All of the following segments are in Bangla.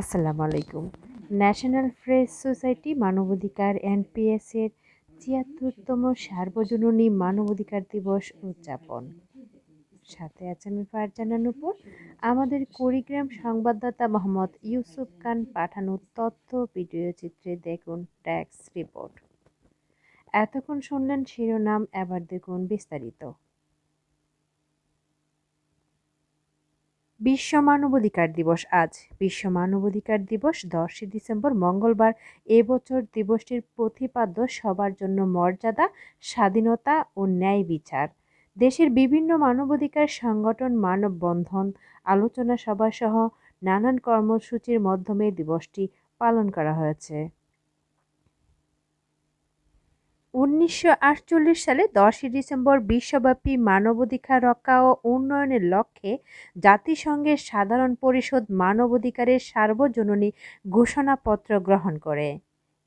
আসসালামু আলাইকুম। ন্যাশনাল প্রেস সোসাইটি মানবাধিকার এনপিএস এর ছিয়াত্তরতম সার্বজনীন মানবাধিকার দিবস উদযাপন। সাথে আছে আমি ফারজানা নুপুর। আমাদের কুড়িগ্রাম সংবাদদাতা মোহাম্মদ ইউসুফ খান পাঠানো তথ্য, ভিডিও চিত্রে দেখুন ট্যাক্স রিপোর্ট। এতক্ষণ শুনলেন শিরোনাম, এবার দেখুন বিস্তারিত। বিশ্ব মানবাধিকার দিবস আজ। বিশ্ব মানবাধিকার দিবস দশই ডিসেম্বর মঙ্গলবার। এবছর দিবসটির প্রতিপাদ্য সবার জন্য মর্যাদা, স্বাধীনতা ও ন্যায় বিচার। দেশের বিভিন্ন মানবাধিকার সংগঠন, মানববন্ধন, আলোচনা সভা সহ নানান কর্মসূচির মাধ্যমে দিবসটি পালন করা হয়েছে। উনিশশো আটচল্লিশ সালে দশই ডিসেম্বর বিশ্বব্যাপী মানবাধিকার রক্ষা ও উন্নয়নের লক্ষ্যে জাতিসংঘের সাধারণ পরিষদ মানবাধিকারের সার্বজনীন ঘোষণাপত্র গ্রহণ করে।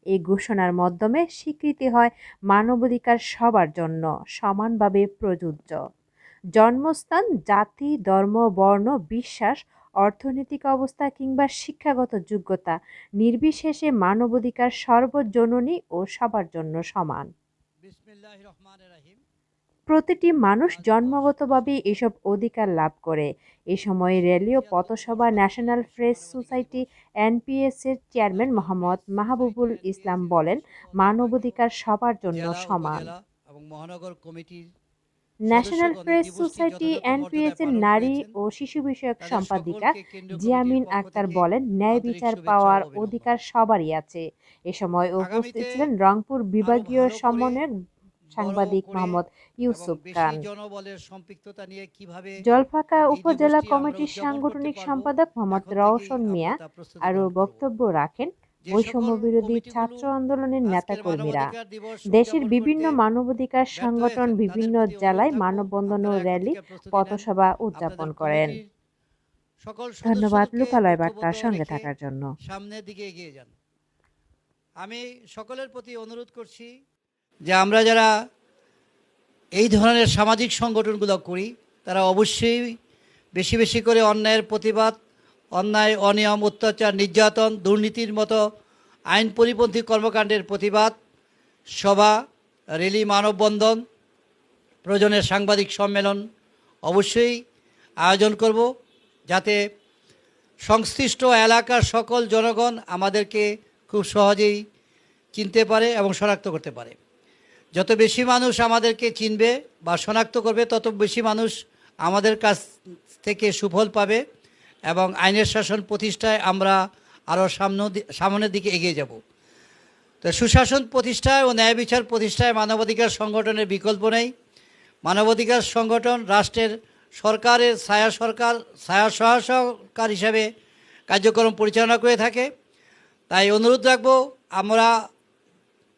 এই ঘোষণার মাধ্যমে স্বীকৃতি হয় মানবাধিকার সবার জন্য সমানভাবে প্রযোজ্য। জন্মস্থান, জাতি, ধর্ম, বর্ণ, বিশ্বাস অর্থনৈতিক অবস্থা কিংবা শিক্ষাগত যোগ্যতা নির্বিশেষে মানবাধিকার সর্বজননী ও সবার জন্য সমান। প্রতিটি মানুষ জন্মগতভাবে এসব অধিকার লাভ করে। এ সময় রেলীয় পথসভা ন্যাশনাল প্রেস সোসাইটি এনপিএস এর চেয়ারম্যান মোহাম্মদ মাহবুবুল ইসলাম বলেন মানবাধিকার সবার জন্য সমান। এবং মহানগর কমিটির ন্যাশনাল প্রেস সোসাইটি এনপিএস এর নারী ও শিশু বিষয়ক সম্পাদিকা জিয়ামিন আক্তার বলেন ন্যায় বিচার পাওয়ার অধিকার সবারই আছে। এ সময় উপস্থিত ছিলেন রংপুর বিভাগীয় সমন্বয়ক সাংবাদিক মোহাম্মদ ইউসুফ খান। সম্পৃক্ততা নিয়ে কীভাবে জলফাকা উপজেলা কমিটির সাংগঠনিক সম্পাদক মোহাম্মদ রওশন মিয়া আরও বক্তব্য রাখেন। বৈষম্য বিরোধী ছাত্র আন্দোলনের নেতাকর্মীরা দেশের বিভিন্ন মানবাধিকার সংগঠন বিভিন্ন জেলায় মানববন্ধন ও র্যালি। পথসভা উদযাপন করেন সকল ধন্যবাদ লোকালয় বার্তার সঙ্গে থাকার জন্য সামনের দিকে এগিয়ে যান আমি সকলের প্রতি অনুরোধ করছি যে আমরা যারা এই ধরনের সামাজিক সংগঠনগুলো করি তারা অবশ্যই বেশি বেশি করে অন্যায়ের প্রতিবাদ অন্যায়, অনিয়ম, অত্যাচার, নির্যাতন, দুর্নীতির মতো আইন পরিপন্থী কর্মকাণ্ডের প্রতিবাদ, সভা, রেলি, মানববন্ধন, প্রয়োজনের সাংবাদিক সম্মেলন অবশ্যই আয়োজন করব যাতে সংশ্লিষ্ট এলাকার সকল জনগণ আমাদেরকে খুব সহজেই চিনতে পারে এবং শনাক্ত করতে পারে। যত বেশি মানুষ আমাদেরকে চিনবে বা শনাক্ত করবে, তত বেশি মানুষ আমাদের কাছ থেকে সুফল পাবে। এবং আইনের শাসন প্রতিষ্ঠায় আমরা আরও সামনে সামনের দিকে এগিয়ে যাব। তো সুশাসন প্রতিষ্ঠায় ও ন্যায় বিচার প্রতিষ্ঠায় মানবাধিকার সংগঠনের বিকল্প নেই। মানবাধিকার সংগঠন রাষ্ট্রের সরকারের ছায়া সরকার, ছায়া সহায়সরকার হিসাবে কার্যক্রম পরিচালনা করে থাকে। তাই অনুরোধ রাখব, আমরা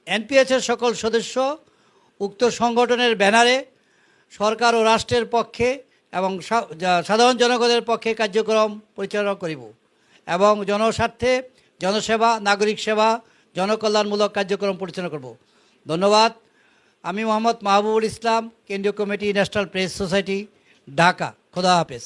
এনপিএসের সকল সদস্য, উক্ত সংগঠনের ব্যানারে সরকার ও রাষ্ট্রের পক্ষে এবং সাধারণ জনগণের পক্ষে কার্যক্রম পরিচালনা করিব এবং জনস্বার্থে জনসেবা, নাগরিক সেবা, জনকল্যাণমূলক কার্যক্রম পরিচালনা করব। ধন্যবাদ। আমি মোহাম্মদ মাহবুবুল ইসলাম, কেন্দ্রীয় committee national press society, Dhaka. খোদা হাফেজ।